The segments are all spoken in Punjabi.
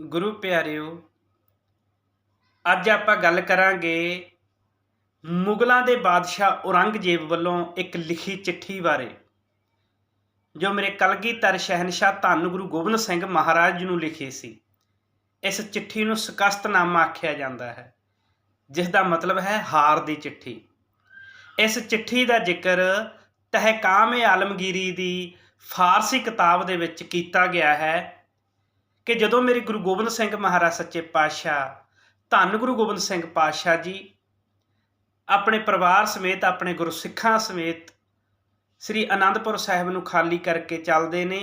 ਗੁਰੂ ਪਿਆਰਿਓ, ਅੱਜ ਆਪਾਂ ਗੱਲ ਕਰਾਂਗੇ ਮੁਗਲਾਂ ਦੇ ਬਾਦਸ਼ਾਹ ਔਰੰਗਜ਼ੇਬ ਵੱਲੋਂ ਇੱਕ ਲਿਖੀ ਚਿੱਠੀ ਬਾਰੇ, ਜੋ ਮੇਰੇ ਕਲਗੀਧਰ ਸ਼ਹਿਨशाह ਧੰਨ ਗੁਰੂ ਗੋਬਿੰਦ ਸਿੰਘ ਮਹਾਰਾਜ ਜੀ ਨੂੰ ਲਿਖੀ ਸੀ। ਇਸ ਚਿੱਠੀ ਨੂੰ ਸਕਸਤਨਾਮਾ ਆਖਿਆ ਜਾਂਦਾ ਹੈ ਜਿਸ ਦਾ ਮਤਲਬ ਹੈ ਹਾਰ ਦੀ ਚਿੱਠੀ। ਇਸ ਚਿੱਠੀ ਦਾ ਜ਼ਿਕਰ ਤਹਿਕਾਮ-ਏ ਆਲਮਗੀਰੀ ਦੀ ਫਾਰਸੀ ਕਿਤਾਬ ਦੇ ਵਿੱਚ ਕੀਤਾ ਗਿਆ ਹੈ ਕਿ ਜਦੋਂ ਮੇਰੇ ਗੁਰੂ ਗੋਬਿੰਦ ਸਿੰਘ ਮਹਾਰਾਜ ਸੱਚੇ ਪਾਤਸ਼ਾਹ, ਧੰਨ ਗੁਰੂ ਗੋਬਿੰਦ ਸਿੰਘ ਪਾਤਸ਼ਾਹ ਜੀ, ਆਪਣੇ ਪਰਿਵਾਰ ਸਮੇਤ, ਆਪਣੇ ਗੁਰਸਿੱਖਾਂ ਸਮੇਤ ਸ੍ਰੀ ਅਨੰਦਪੁਰ ਸਾਹਿਬ ਨੂੰ ਖਾਲੀ ਕਰਕੇ ਚੱਲਦੇ ਨੇ,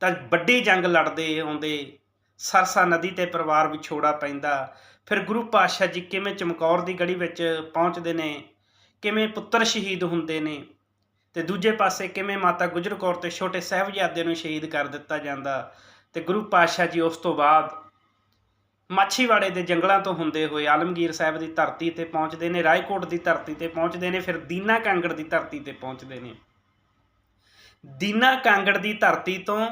ਤਾਂ ਵੱਡੀ ਜੰਗ ਲੜਦੇ ਆਉਂਦੇ, ਸਰਸਾ ਨਦੀ ਤੇ ਪਰਿਵਾਰ ਵਿਛੋੜਾ ਪੈਂਦਾ। ਫਿਰ ਗੁਰੂ ਪਾਤਸ਼ਾਹ ਜੀ ਕਿਵੇਂ ਚਮਕੌਰ ਦੀ ਗੜੀ ਵਿੱਚ ਪਹੁੰਚਦੇ ਨੇ, ਕਿਵੇਂ ਪੁੱਤਰ ਸ਼ਹੀਦ ਹੁੰਦੇ ਨੇ ਤੇ ਦੂਜੇ ਪਾਸੇ ਕਿਵੇਂ ਮਾਤਾ ਗੁਜਰ ਕੌਰ ਤੇ ਛੋਟੇ ਸਾਹਿਬਜ਼ਾਦੇ ਨੂੰ ਸ਼ਹੀਦ ਕਰ ਦਿੱਤਾ ਜਾਂਦਾ। ਤੇ ਗੁਰੂ ਪਾਤਸ਼ਾਹ ਜੀ ਉਸ ਤੋਂ ਬਾਅਦ ਮਾਛੀਵਾੜੇ ਦੇ ਜੰਗਲਾਂ ਤੋਂ ਹੁੰਦੇ ਹੋਏ ਆਲਮਗੀਰ ਸਾਹਿਬ ਦੀ ਧਰਤੀ ਤੇ ਪਹੁੰਚਦੇ ਨੇ, ਰਾਏਕੋਟ ਦੀ ਧਰਤੀ ਤੇ ਪਹੁੰਚਦੇ ਨੇ, ਫਿਰ ਦੀਨਾ ਕਾਂਗੜ ਦੀ ਧਰਤੀ ਤੇ ਪਹੁੰਚਦੇ ਨੇ। ਦੀਨਾ ਕਾਂਗੜ ਦੀ ਧਰਤੀ ਤੋਂ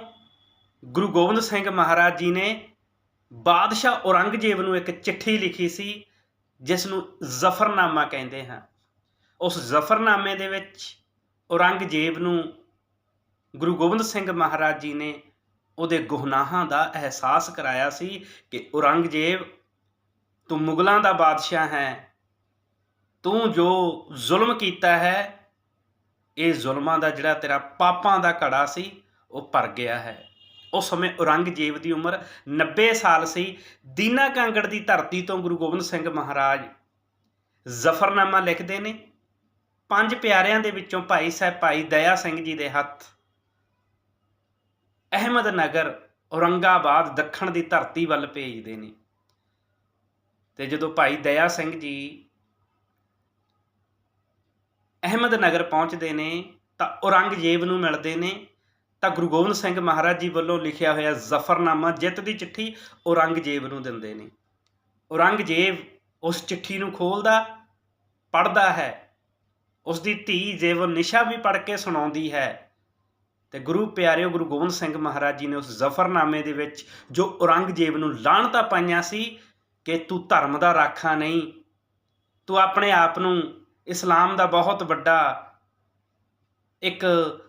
ਗੁਰੂ ਗੋਬਿੰਦ ਸਿੰਘ ਮਹਾਰਾਜ ਜੀ ਨੇ ਬਾਦਸ਼ਾਹ ਔਰੰਗਜ਼ੇਬ ਨੂੰ ਇੱਕ ਚਿੱਠੀ ਲਿਖੀ ਸੀ ਜਿਸ ਨੂੰ ਜ਼ਫਰਨਾਮਾ ਕਹਿੰਦੇ ਹਾਂ। ਉਸ ਜ਼ਫਰਨਾਮੇ ਦੇ ਵਿੱਚ ਔਰੰਗਜ਼ੇਬ ਨੂੰ ਗੁਰੂ ਗੋਬਿੰਦ ਸਿੰਘ ਮਹਾਰਾਜ ਜੀ ਨੇ ਉਹਦੇ ਗੁਨਾਹਾਂ ਦਾ ਅਹਿਸਾਸ ਕਰਾਇਆ ਸੀ ਕਿ ਔਰੰਗਜ਼ੇਬ, ਤੂੰ ਮੁਗਲਾਂ ਦਾ ਬਾਦਸ਼ਾਹ ਹੈ। ਤੂੰ ਜੋ ਜ਼ੁਲਮ ਕੀਤਾ ਹੈ, ਇਹ ਜ਼ੁਲਮਾਂ ਦਾ ਜਿਹੜਾ ਤੇਰਾ ਪਾਪਾਂ ਦਾ ਘੜਾ ਸੀ, ਉਹ ਭਰ ਗਿਆ ਹੈ। ਉਸ ਸਮੇਂ ਔਰੰਗਜ਼ੇਬ ਦੀ ਉਮਰ 90 ਸਾਲ ਸੀ। ਦੀਨਾ ਕਾਂਗੜ ਦੀ ਧਰਤੀ ਤੋਂ ਗੁਰੂ ਗੋਬਿੰਦ ਸਿੰਘ ਮਹਾਰਾਜ ਜ਼ਫਰਨਾਮਾ ਲਿਖਦੇ ਨੇ। ਪੰਜ ਪਿਆਰਿਆਂ ਦੇ ਵਿੱਚੋਂ ਭਾਈ ਸਾਹਿਬ ਭਾਈ ਦਇਆ ਸਿੰਘ ਜੀ ਦੇ ਹੱਥ ਅਹਿਮਦ ਨਗਰ ਔਰੰਗਾਬਾਦ ਦੱਖਣ ਦੀ ਧਰਤੀ ਵੱਲ ਭੇਜਦੇ ਨੇ। ਤੇ ਜਦੋਂ ਭਾਈ ਦਇਆ ਸਿੰਘ ਜੀ ਅਹਿਮਦ ਨਗਰ ਪਹੁੰਚਦੇ ਨੇ, ਤਾਂ ਔਰੰਗਜ਼ੇਬ ਨੂੰ ਮਿਲਦੇ ਨੇ। ਤਾਂ ਗੁਰੂ ਗੋਬਿੰਦ ਸਿੰਘ ਮਹਾਰਾਜ ਜੀ ਵੱਲੋਂ ਲਿਖਿਆ ਹੋਇਆ ਜ਼ਫਰਨਾਮਾ ਜਿੱਤ ਦੀ ਚਿੱਠੀ ਔਰੰਗਜ਼ੇਬ ਨੂੰ ਦਿੰਦੇ ਨੇ। ਔਰੰਗਜ਼ੇਬ ਉਸ ਚਿੱਠੀ ਨੂੰ ਖੋਲਦਾ ਪੜਦਾ ਹੈ। ਉਸ ਦੀ ਧੀ ਜੇਵ ਨਿਸ਼ਾ ਵੀ ਪੜ ਕੇ ਸੁਣਾਉਂਦੀ ਹੈ। ਤੇ ਗੁਰੂ ਪਿਆਰਿਓ ਗੁਰੂ ਗੋਬਿੰਦ ਸਿੰਘ ਮਹਾਰਾਜ ਜੀ ਨੇ ਉਸ ਜ਼ਫਰਨਾਮੇ ਦੇ ਵਿੱਚ ਜੋ ਔਰੰਗਜ਼ੇਬ ਨੂੰ ਲਾਹਣਤਾਂ ਪਾਈਆਂ ਸੀ ਕਿ ਤੂੰ ਧਰਮ ਦਾ ਰਾਖਾ ਨਹੀਂ, ਤੂੰ ਆਪਣੇ ਆਪ ਨੂੰ ਇਸਲਾਮ ਦਾ ਬਹੁਤ ਵੱਡਾ ਇੱਕ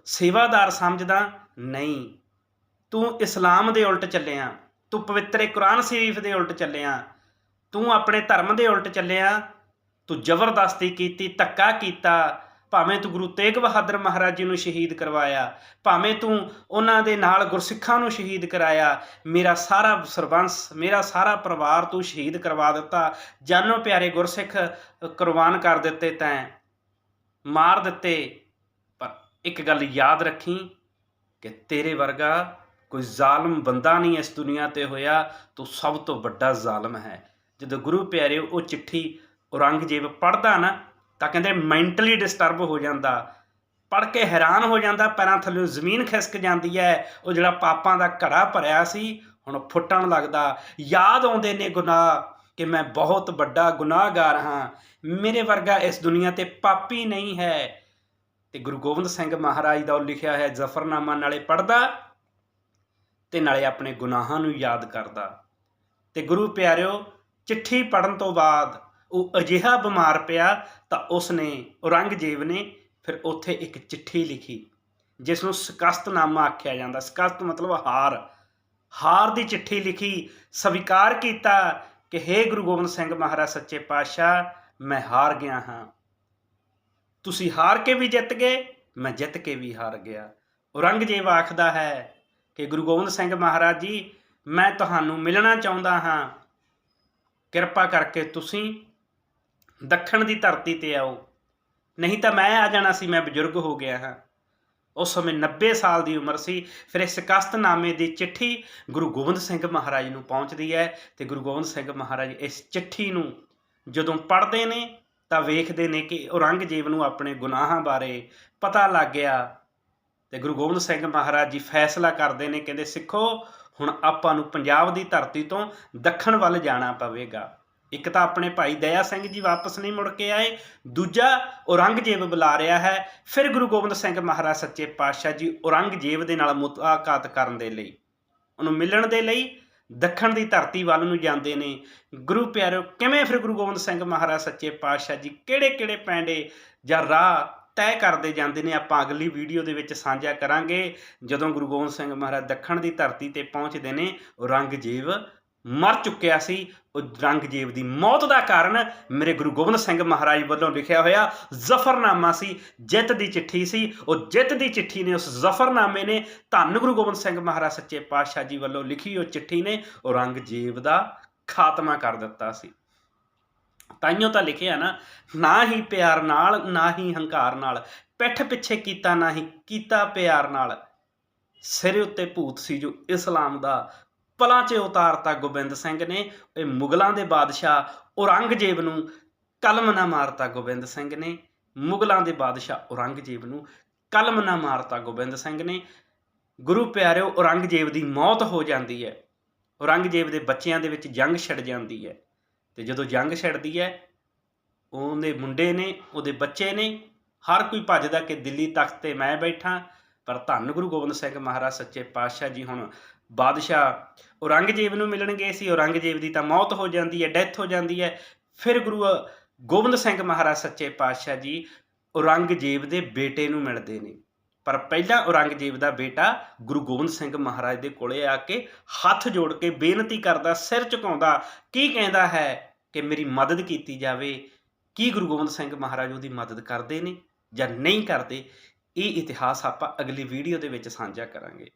ਸੇਵਾਦਾਰ ਸਮਝਦਾ ਨਹੀਂ। ਤੂੰ ਇਸਲਾਮ ਦੇ ਉਲਟ ਚੱਲਿਆ, ਤੂੰ ਪਵਿੱਤਰ ਕੁਰਾਨ ਸ਼ਰੀਫ ਦੇ ਉਲਟ ਚੱਲਿਆ, ਤੂੰ ਆਪਣੇ ਧਰਮ ਦੇ ਉਲਟ ਚੱਲਿਆ, ਤੂੰ ਜ਼ਬਰਦਸਤੀ ਕੀਤੀ, ਧੱਕਾ ਕੀਤਾ ਭਾਵੇਂ ਤੂੰ ਗੁਰੂ ਤੇਗ ਬਹਾਦਰ ਮਹਾਰਾਜ ਜੀ ਨੂੰ ਸ਼ਹੀਦ ਕਰਵਾਇਆ, ਭਾਵੇਂ ਤੂੰ ਉਹਨਾਂ ਦੇ ਨਾਲ ਗੁਰਸਿੱਖਾਂ ਨੂੰ ਸ਼ਹੀਦ ਕਰਾਇਆ, ਮੇਰਾ ਸਾਰਾ ਸਰਬੰਸ ਮੇਰਾ ਸਾਰਾ ਪਰਿਵਾਰ ਤੂੰ ਸ਼ਹੀਦ ਕਰਵਾ ਦਿੱਤਾ, ਜਾਨੋ ਪਿਆਰੇ ਗੁਰਸਿੱਖ, ਕੁਰਬਾਨ ਕਰ ਦਿੱਤੇ ਤੈਂ, ਮਾਰ ਦਿੱਤੇ। ਪਰ ਇੱਕ ਗੱਲ ਯਾਦ ਰੱਖੀ ਕਿ ਤੇਰੇ ਵਰਗਾ ਕੋਈ ਜ਼ਾਲਮ ਬੰਦਾ ਨਹੀਂ ਇਸ ਦੁਨੀਆ ਤੇ ਹੋਇਆ, ਤੂੰ ਸਭ ਤੋਂ ਵੱਡਾ ਜ਼ਾਲਮ ਹੈ। ਜਦੋਂ ਗੁਰੂ ਪਿਆਰੇ ਉਹ ਚਿੱਠੀ ਔਰੰਗਜ਼ੇਬ ਪੜਦਾ ਨਾ ਤਾਂ ਕਹਿੰਦੇ ਮੈਂਟਲੀ ਡਿਸਟਰਬ ਹੋ ਜਾਂਦਾ। ਪੜ ਕੇ ਹੈਰਾਨ ਹੋ ਜਾਂਦਾ, ਪੈਰਾਂ ਥੱਲੇ ਜ਼ਮੀਨ ਖਿਸਕ ਜਾਂਦੀ ਹੈ। ਉਹ ਜਿਹੜਾ ਪਾਪਾਂ ਦਾ ਘੜਾ ਭਰਿਆ ਸੀ, ਹੁਣ ਫੁੱਟਣ ਲੱਗਦਾ। ਯਾਦ ਆਉਂਦੇ ਨੇ ਗੁਨਾਹ ਕਿ ਮੈਂ ਬਹੁਤ ਵੱਡਾ ਗੁਨਾਹਗਾਰ ਹਾਂ। ਮੇਰੇ ਵਰਗਾ ਇਸ ਦੁਨੀਆ ਤੇ ਪਾਪੀ ਨਹੀਂ ਹੈ। ਤੇ ਗੁਰੂ ਗੋਬਿੰਦ ਸਿੰਘ ਮਹਾਰਾਜ ਦਾ ਉਹ ਲਿਖਿਆ ਹੈ, ਜ਼ਫਰਨਾਮਾ ਨਾਲੇ ਪੜਦਾ ਤੇ ਨਾਲੇ ਆਪਣੇ ਗੁਨਾਹਾਂ ਨੂੰ ਯਾਦ ਕਰਦਾ। ਤੇ ਗੁਰੂ ਪਿਆਰਿਓ, ਚਿੱਠੀ ਪੜਨ ਤੋਂ ਬਾਅਦ ਉਹ ਅਜਿਹਾ ਬਿਮਾਰ ਪਿਆ ਤਾਂ ਉਸਨੇ ਔਰੰਗਜ਼ੇਬ ਨੇ ਫਿਰ ਉੱਥੇ ਇੱਕ ਚਿੱਠੀ ਲਿਖੀ ਜਿਸ ਨੂੰ ਸਕਸਤਨਾਮਾ ਆਖਿਆ ਜਾਂਦਾ। ਸਕਸਤ ਮਤਲਬ ਹਾਰ। ਹਾਰ ਦੀ ਚਿੱਠੀ ਲਿਖੀ, ਸਵੀਕਾਰ ਕੀਤਾ ਕਿ हे ਗੁਰੂ ਗੋਬਿੰਦ ਸਿੰਘ ਮਹਾਰਾਜ, ਸੱਚੇ ਪਾਤਸ਼ਾਹ, ਮੈਂ ਹਾਰ ਗਿਆ ਹਾਂ। ਤੁਸੀਂ ਹਾਰ ਕੇ ਵੀ ਜਿੱਤ ਗਏ, ਮੈਂ ਜਿੱਤ ਕੇ ਵੀ ਹਾਰ ਗਿਆ। ਔਰੰਗਜ਼ੇਬ ਆਖਦਾ ਹੈ ਕਿ, ਗੁਰੂ ਗੋਬਿੰਦ ਸਿੰਘ ਮਹਾਰਾਜ ਜੀ, ਮੈਂ ਤੁਹਾਨੂੰ ਮਿਲਣਾ ਚਾਹੁੰਦਾ ਹਾਂ। ਕਿਰਪਾ ਕਰਕੇ ਤੁਸੀਂ ਦੱਖਣ ਦੀ ਧਰਤੀ ਤੇ ਆਓ। ਨਹੀਂ ਤਾਂ ਮੈਂ ਆ ਜਾਣਾ ਸੀ, ਮੈਂ ਬਜ਼ੁਰਗ ਹੋ ਗਿਆ ਹਾਂ। ਉਸ ਸਮੇਂ 90 ਸਾਲ ਦੀ ਉਮਰ ਸੀ। ਫਿਰ ਇਸ ਕਸਤਨਾਮੇ ਦੀ ਚਿੱਠੀ ਗੁਰੂ ਗੋਬਿੰਦ ਸਿੰਘ ਮਹਾਰਾਜ ਨੂੰ ਪਹੁੰਚਦੀ ਹੈ ਤੇ ਗੁਰੂ ਗੋਬਿੰਦ ਸਿੰਘ ਮਹਾਰਾਜ ਇਸ ਚਿੱਠੀ ਨੂੰ ਜਦੋਂ ਪੜ੍ਹਦੇ ਨੇ ਤਾਂ ਵੇਖਦੇ ਨੇ ਕਿ ਔਰੰਗਜ਼ੇਬ ਨੂੰ ਆਪਣੇ ਗੁਨਾਹਾਂ ਬਾਰੇ ਪਤਾ ਲੱਗ ਗਿਆ ਤੇ ਗੁਰੂ ਗੋਬਿੰਦ ਸਿੰਘ ਮਹਾਰਾਜ ਜੀ ਫੈਸਲਾ ਕਰਦੇ ਨੇ, ਕਹਿੰਦੇ, ਸਿੱਖੋ, ਹੁਣ ਆਪਾਂ ਨੂੰ ਪੰਜਾਬ ਦੀ ਧਰਤੀ ਤੋਂ ਦੱਖਣ ਵੱਲ ਜਾਣਾ ਪਵੇਗਾ। ਇੱਕ ਤਾਂ ਆਪਣੇ ਭਾਈ ਦਇਆ ਸਿੰਘ ਜੀ ਵਾਪਸ ਨਹੀਂ ਮੁੜ ਕੇ ਆਏ, ਦੂਜਾ ਔਰੰਗਜ਼ੇਬ ਬੁਲਾ ਰਿਹਾ ਹੈ, ਫਿਰ ਗੁਰੂ ਗੋਬਿੰਦ ਸਿੰਘ ਮਹਾਰਾਜ ਸੱਚੇ ਪਾਤਸ਼ਾਹ ਜੀ ਔਰੰਗਜ਼ੇਬ ਦੇ ਨਾਲ ਮੁਲਾਕਾਤ ਕਰਨ ਦੇ ਲਈ, ਉਹਨੂੰ ਮਿਲਣ ਦੇ ਲਈ, ਦੱਖਣ ਦੀ ਧਰਤੀ ਵੱਲ ਨੂੰ ਜਾਂਦੇ ਨੇ। ਗੁਰੂ ਪਿਆਰਿਓ ਕਿਵੇਂ ਫਿਰ ਗੁਰੂ ਗੋਬਿੰਦ ਸਿੰਘ ਮਹਾਰਾਜ ਸੱਚੇ ਪਾਤਸ਼ਾਹ ਜੀ ਕਿਹੜੇ ਕਿਹੜੇ ਪੈਂਡੇ ਜਾਂ ਰਾਹ ਤੈਅ ਕਰਦੇ ਜਾਂਦੇ ਨੇ, ਆਪਾਂ ਅਗਲੀ ਵੀਡੀਓ ਦੇ ਵਿੱਚ ਸਾਂਝਾ ਕਰਾਂਗੇ। ਜਦੋਂ ਗੁਰੂ ਗੋਬਿੰਦ ਸਿੰਘ ਮਹਾਰਾਜ ਦੱਖਣ ਦੀ ਧਰਤੀ ਤੇ ਪਹੁੰਚਦੇ ਨੇ, ਔਰੰਗਜ਼ੇਬ ਮਰ ਚੁੱਕਿਆ ਸੀ। ਉਹ ਔਰੰਗਜ਼ੇਬ ਦੀ ਮੌਤ ਦਾ ਕਾਰਨ ਮੇਰੇ ਗੁਰੂ ਗੋਬਿੰਦ ਸਿੰਘ ਮਹਾਰਾਜ ਵੱਲੋਂ ਲਿਖਿਆ ਹੋਇਆ ਜ਼ਫਰਨਾਮਾ ਸੀ। ਜਿੱਤ ਦੀ ਚਿੱਠੀ ਸੀ। ਉਹ ਜਿੱਤ ਦੀ ਚਿੱਠੀ ਨੇ ਉਸ ਜ਼ਫਰਨਾਮੇ ਨੇ ਧੰਨ ਗੁਰੂ ਗੋਬਿੰਦ ਸਿੰਘ ਮਹਾਰਾਜ ਸੱਚੇ ਪਾਤਸ਼ਾਹ ਜੀ ਵੱਲੋਂ ਲਿਖੀ ਉਹ ਚਿੱਠੀ ਨੇ ਔਰੰਗਜ਼ੇਬ ਦਾ ਖਾਤਮਾ ਕਰ ਦਿੱਤਾ ਸੀ। ਤਾਈਓ ਤਾਂ ਲਿਖਿਆ ਨਾ ਨਾ ਹੀ ਪਿਆਰ ਨਾਲ, ਨਾ ਹੀ ਹੰਕਾਰ ਨਾਲ, ਪਿੱਠ ਪਿੱਛੇ ਕੀਤਾ ਨਾ ਹੀ ਕੀਤਾ ਪਿਆਰ ਨਾਲ। ਸਿਰ ਉੱਤੇ ਭੂਤ ਸੀ ਜੋ ਇਸਲਾਮ ਦਾ ਪਲਾਂ 'ਚ ਉਤਾਰਤਾ ਗੋਬਿੰਦ ਸਿੰਘ ਨੇ। ਇਹ ਮੁਗਲਾਂ ਦੇ ਬਾਦਸ਼ਾਹ ਔਰੰਗਜ਼ੇਬ ਨੂੰ ਕਲਮ ਨਾ ਮਾਰਤਾ ਗੋਬਿੰਦ ਸਿੰਘ ਨੇ। ਮੁਗਲਾਂ ਦੇ ਬਾਦਸ਼ਾਹ ਔਰੰਗਜ਼ੇਬ ਨੂੰ ਕਲਮ ਨਾ ਮਾਰਤਾ ਗੋਬਿੰਦ ਸਿੰਘ ਨੇ। ਗੁਰੂ ਪਿਆਰਿਓ, ਔਰੰਗਜ਼ੇਬ ਦੀ ਮੌਤ ਹੋ ਜਾਂਦੀ ਹੈ। ਔਰੰਗਜ਼ੇਬ ਦੇ ਬੱਚਿਆਂ ਦੇ ਵਿੱਚ ਜੰਗ ਛਿੜ ਜਾਂਦੀ ਹੈ। ਤੇ ਜਦੋਂ ਜੰਗ ਛਿੜਦੀ ਹੈ, ਉਹਦੇ ਮੁੰਡੇ ਨੇ, ਉਹਦੇ ਬੱਚੇ ਨੇ, ਹਰ ਕੋਈ ਭੱਜਦਾ ਕਿ ਦਿੱਲੀ ਤਖਤ ਤੇ ਮੈਂ ਬੈਠਾ। ਪਰ ਧੰਨ ਗੁਰੂ ਗੋਬਿੰਦ ਸਿੰਘ ਮਹਾਰਾਜ, ਸੱਚੇ ਪਾਤਸ਼ਾਹ ਜੀ, ਹੁਣ ਬਾਦਸ਼ਾਹ ਔਰੰਗਜ਼ੇਬ ਨੂੰ ਮਿਲਣ ਗਏ ਸੀ ਔਰੰਗਜ਼ੇਬ ਦੀ ਤਾਂ ਮੌਤ ਹੋ ਜਾਂਦੀ ਹੈ, ਡੈਥ ਹੋ ਜਾਂਦੀ ਹੈ। ਫਿਰ ਗੁਰੂ ਗੋਬਿੰਦ ਸਿੰਘ ਮਹਾਰਾਜ ਸੱਚੇ ਪਾਤਸ਼ਾਹ ਜੀ ਔਰੰਗਜ਼ੇਬ ਦੇ ਬੇਟੇ ਨੂੰ ਮਿਲਦੇ ਨੇ। ਪਰ ਪਹਿਲਾਂ ਔਰੰਗਜ਼ੇਬ ਦਾ ਬੇਟਾ ਗੁਰੂ ਗੋਬਿੰਦ ਸਿੰਘ ਮਹਾਰਾਜ ਦੇ ਕੋਲੇ ਆ ਕੇ ਹੱਥ ਜੋੜ ਕੇ ਬੇਨਤੀ ਕਰਦਾ, ਸਿਰ ਝੁਕਾਉਂਦਾ, ਕੀ ਕਹਿੰਦਾ ਹੈ ਕਿ ਮੇਰੀ ਮਦਦ ਕੀਤੀ ਜਾਵੇ? ਕੀ ਗੁਰੂ ਗੋਬਿੰਦ ਸਿੰਘ ਮਹਾਰਾਜ ਉਹਦੀ ਮਦਦ ਕਰਦੇ ਨੇ ਜਾਂ ਨਹੀਂ ਕਰਦੇ? ਇਹ ਇਤਿਹਾਸ ਆਪਾਂ ਅਗਲੀ ਵੀਡੀਓ ਦੇ ਵਿੱਚ ਸਾਂਝਾ ਕਰਾਂਗੇ।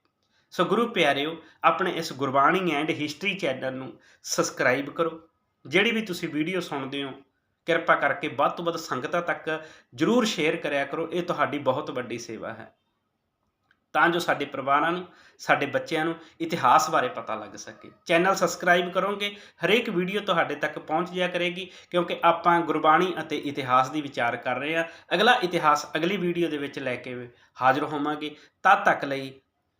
ਸੋ ਗੁਰੂ ਪਿਆਰਿਓ, ਆਪਣੇ ਇਸ ਗੁਰਬਾਣੀ ਐਂਡ ਹਿਸਟਰੀ ਚੈਨਲ ਨੂੰ ਸਬਸਕ੍ਰਾਈਬ ਕਰੋ। ਜਿਹੜੀ ਵੀ ਤੁਸੀਂ ਵੀਡੀਓ ਸੁਣਦੇ ਹੋ, ਕਿਰਪਾ ਕਰਕੇ ਵੱਧ ਤੋਂ ਵੱਧ ਸੰਗਤਾਂ ਤੱਕ ਜਰੂਰ ਸ਼ੇਅਰ ਕਰਿਆ ਕਰੋ। ਇਹ ਤੁਹਾਡੀ ਬਹੁਤ ਵੱਡੀ ਸੇਵਾ ਹੈ। ਤਾਂ ਜੋ ਸਾਡੇ ਪਰਿਵਾਰਾਂ ਨੂੰ, ਸਾਡੇ ਬੱਚਿਆਂ ਨੂੰ ਇਤਿਹਾਸ ਬਾਰੇ ਪਤਾ ਲੱਗ ਸਕੇ। ਚੈਨਲ ਸਬਸਕ੍ਰਾਈਬ ਕਰੋਗੇ, ਹਰੇਕ ਵੀਡੀਓ ਤੁਹਾਡੇ ਤੱਕ ਪਹੁੰਚ ਜਾਇਆ ਕਰੇਗੀ, ਕਿਉਂਕਿ ਆਪਾਂ ਗੁਰਬਾਣੀ ਅਤੇ ਇਤਿਹਾਸ ਦੀ ਵਿਚਾਰ ਕਰ ਰਹੇ ਹਾਂ। ਅਗਲਾ ਇਤਿਹਾਸ ਅਗਲੀ ਵੀਡੀਓ ਦੇ ਵਿੱਚ ਲੈ ਕੇ ਹਾਜ਼ਰ ਹੋਵਾਂਗੇ। ਤਦ ਤੱਕ ਲਈ